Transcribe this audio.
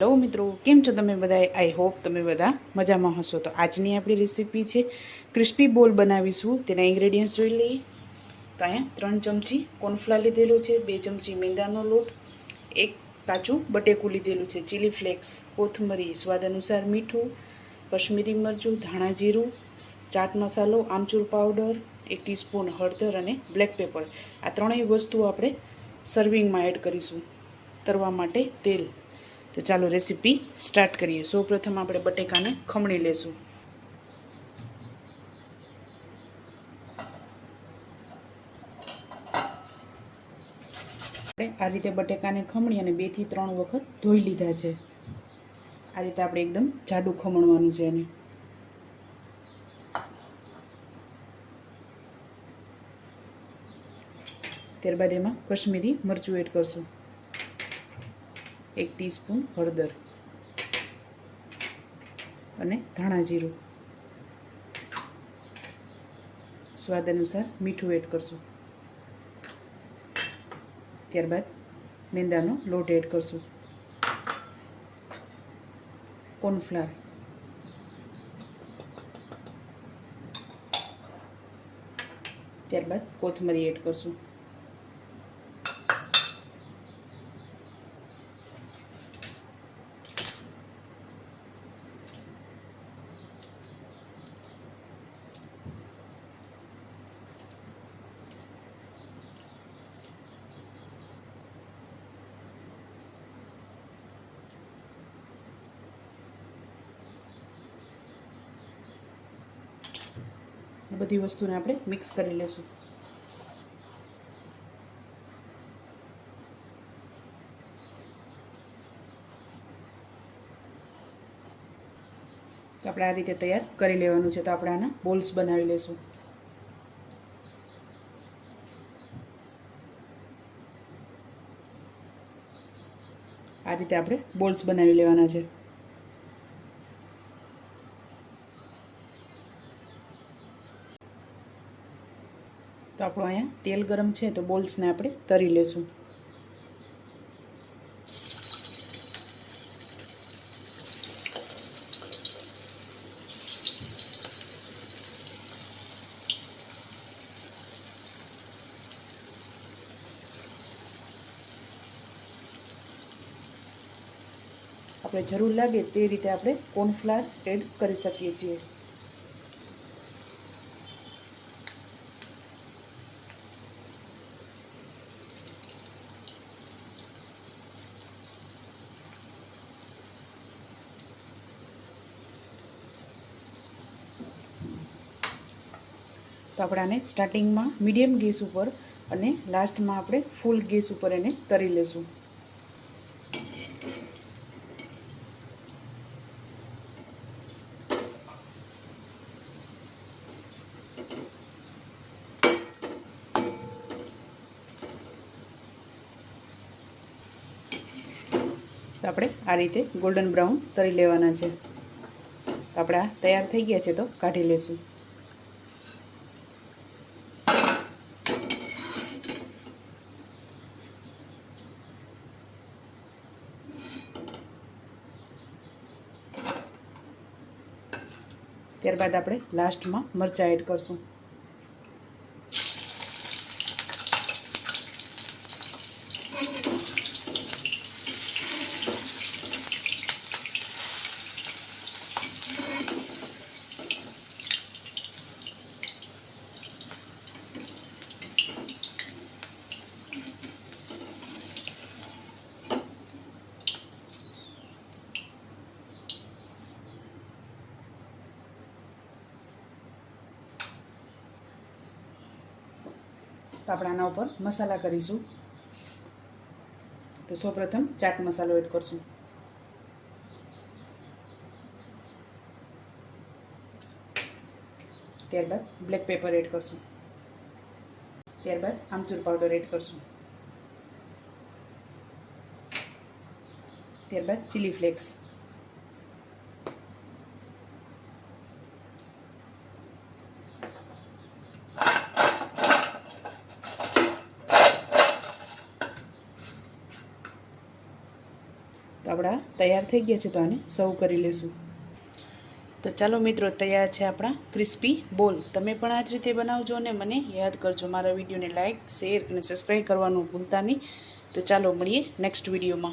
Hello મિત્રો, કેમ છો તમે બધા? આઈ હોપ તમે બધા મજામાં હશો. તો આજની આપણી રેસીપી છે ક્રિસ્પી બોલ બનાવીશું. તેના ઇન્ગ્રેડિયન્ટ્સ જોઈ લઈએ. તો અહીંયા ત્રણ ચમચી કોર્નફ્લા લીધેલું છે, બે ચમચી મેંદાનો લોટ, એક કાચું બટેકું લીધેલું છે ચીલી ફ્લેક્સ કોથમરી, સ્વાદ અનુસાર મીઠું, કશ્મીરી મરચું, ધાણા જીરું, ચાટ મસાલો, આમચૂર પાવડર એક ટીસ્પૂન હળદર અને બ્લેક પેપર આ ત્રણેય વસ્તુઓ આપણે સર્વિંગમાં એડ કરીશું. તરવા માટે તેલ તો ચાલો રેસીપી સ્ટાર્ટ કરીએ. સૌપ્રથમ આપણે બટેકાને ખમણી લેશું. આપણે આ રીતે બટેકાને ખમણી અને બેથી ત્રણ વખત ધોઈ લીધા છે. આ રીતે આપણે એકદમ જાડું ખમણવાનું છે એને. ત્યારબાદ એમાં કશ્મીરી મરચું એડ કરશું. એક ટીસ્પૂન હળદર અને ધાણા જીરું. સ્વાદ અનુસાર મીઠું એડ કરશું. ત્યારબાદ મેંદાનો લોટ એડ કરશું. કોર્નફ્લાર ત્યારબાદ કોથમરી એડ કરશું. બધી વસ્તુને આપણે મિક્સ કરી લેશું. તો આપણે આ રીતે તૈયાર કરી લેવાનું છે. તો આપણે આના બોલ્સ બનાવી લેશું. આ રીતે આપણે બોલ્સ બનાવી લેવાના છે. તો આપણું અહીંયા તેલ ગરમ છે તો બોલ્સને આપણે તરી લેશું. આપણે જરૂર લાગે તે રીતે આપણે કોર્નફ્લાર એડ કરી શકીએ છીએ. તો આપણે આને સ્ટાર્ટિંગમાં મીડિયમ ગેસ ઉપર અને લાસ્ટમાં આપણે ફૂલ ગેસ ઉપર એને તરી લેશું. આપણે આ રીતે ગોલ્ડન બ્રાઉન તરી લેવાના છે. આપણે આ તૈયાર થઈ ગયા છે તો કાઢી લેશું. ત્યારબાદ આપણે લાસ્ટમાં મરચાં એડ કરશું. તો આપણે આના ઉપર મસાલા કરીશું. તો સૌપ્રથમ ચાટ મસાલો એડ કરશું. ત્યારબાદ બ્લેક પેપર એડ કરશું. ત્યારબાદ આમચૂર પાવડર એડ કરશું. ત્યારબાદ ચીલી ફ્લેક્સ. તો તૈયાર થઈ ગયા છે તો આને સર્વ કરી લેશું. તો ચાલો મિત્રો, તૈયાર છે આપણા ક્રિસ્પી બોલ. તમે પણ આ જ રીતે બનાવજો અને મને યાદ કરજો મારા વિડીયોને લાઇક શેર અને સબસ્ક્રાઈબ કરવાનું ભૂલતા નહીં. તો ચાલો મળીએ નેક્સ્ટ વિડીયોમાં.